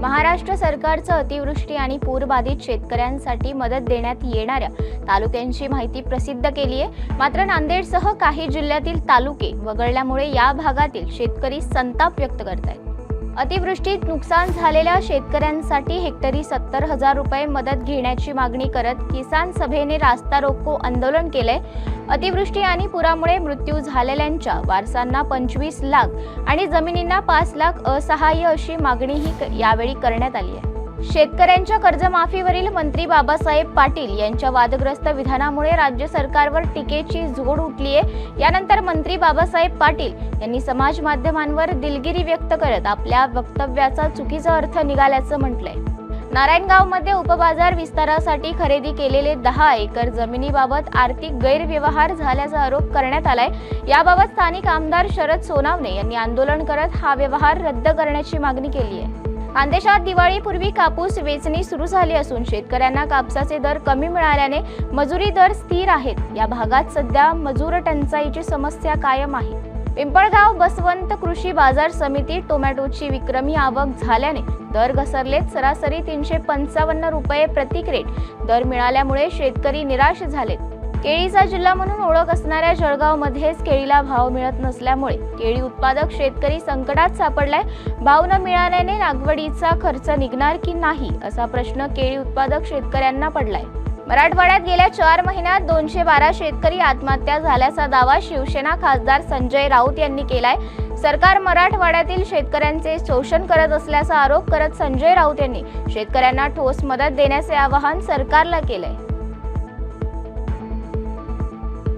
महाराष्ट्र सरकारचं अतिवृष्टी आणि पूरबाधित शेतकऱ्यांसाठी मदत देण्यात येणाऱ्या तालुक्यांची माहिती प्रसिद्ध केली आहे. मात्र नांदेडसह काही जिल्ह्यातील तालुके वगळल्यामुळे या भागातील शेतकरी संताप व्यक्त करत आहेत अतिवृष्टीत नुकसान झालेल्या शेतकऱ्यांसाठी हेक्टरी सत्तर हजार रुपये मदत घेण्याची मागणी करत किसान सभेने रास्ता रोको आंदोलन केले अतिवृष्टी आणि पुरामुळे मृत्यू झालेल्यांच्या वारसांना पंचवीस लाख आणि जमिनींना पाच लाख असहाय्य अशी मागणीही क- यावेळी करण्यात आली आहे. शेतकऱ्यांच्या कर्जमाफीवरील मंत्री बाबासाहेब पाटील यांच्या वादग्रस्त विधानामुळे राज्य सरकारवर टीकेची झोड उठली आहे यानंतर मंत्री बाबासाहेब पाटील यांनी समाज माध्यमांवर दिलगिरी व्यक्त करत आपल्या वक्तव्याचा चुकीचा अर्थ निघाल्याचं म्हटलंय. नारायणगावमध्ये उपबाजार विस्तारासाठी खरेदी केलेले दहा एकर जमिनीबाबत आर्थिक गैरव्यवहार झाल्याचा आरोप करण्यात आलाय. याबाबत स्थानिक आमदार शरद सोनावणे यांनी आंदोलन करत हा व्यवहार रद्द करण्याची मागणी केली आहे खानदेशात दिवाळीपूर्वी कापूस वेचणी सुरू झाली असून शेतकऱ्यांना कापसाचे दर कमी मिळाल्याने मजुरी दर स्थिर आहेत. या भागात सध्या मजूर टंचाईची समस्या कायम आहे. पिंपळगाव बसवंत कृषी बाजार समितीत टोमॅटोची विक्रमी आवक झाल्याने दर घसरलेत. सरासरी तीनशे पंचावन्न रुपये प्रतिक्रेट दर मिळाल्यामुळे शेतकरी निराश झालेत. केळीचा जिल्हा म्हणून ओळख असणाऱ्या जळगावमध्येच केळीला भाव मिळत नसल्यामुळे केळी उत्पादक शेतकरी संकटात सापडलाय. भाव न मिळाल्याने लागवडीचा खर्च निघणार की नाही असा प्रश्न केळी उत्पादक शेतकऱ्यांना पडलाय. मराठवाड्यात गेल्या चार महिन्यात दोनशे बारा शेतकरी आत्महत्या झाल्याचा दावा शिवसेना खासदार संजय राऊत यांनी केलाय. सरकार मराठवाड्यातील शेतकऱ्यांचे शोषण करत असल्याचा आरोप करत संजय राऊत यांनी. शेतकऱ्यांना ठोस मदत देण्याचे आवाहन सरकारला केलंय.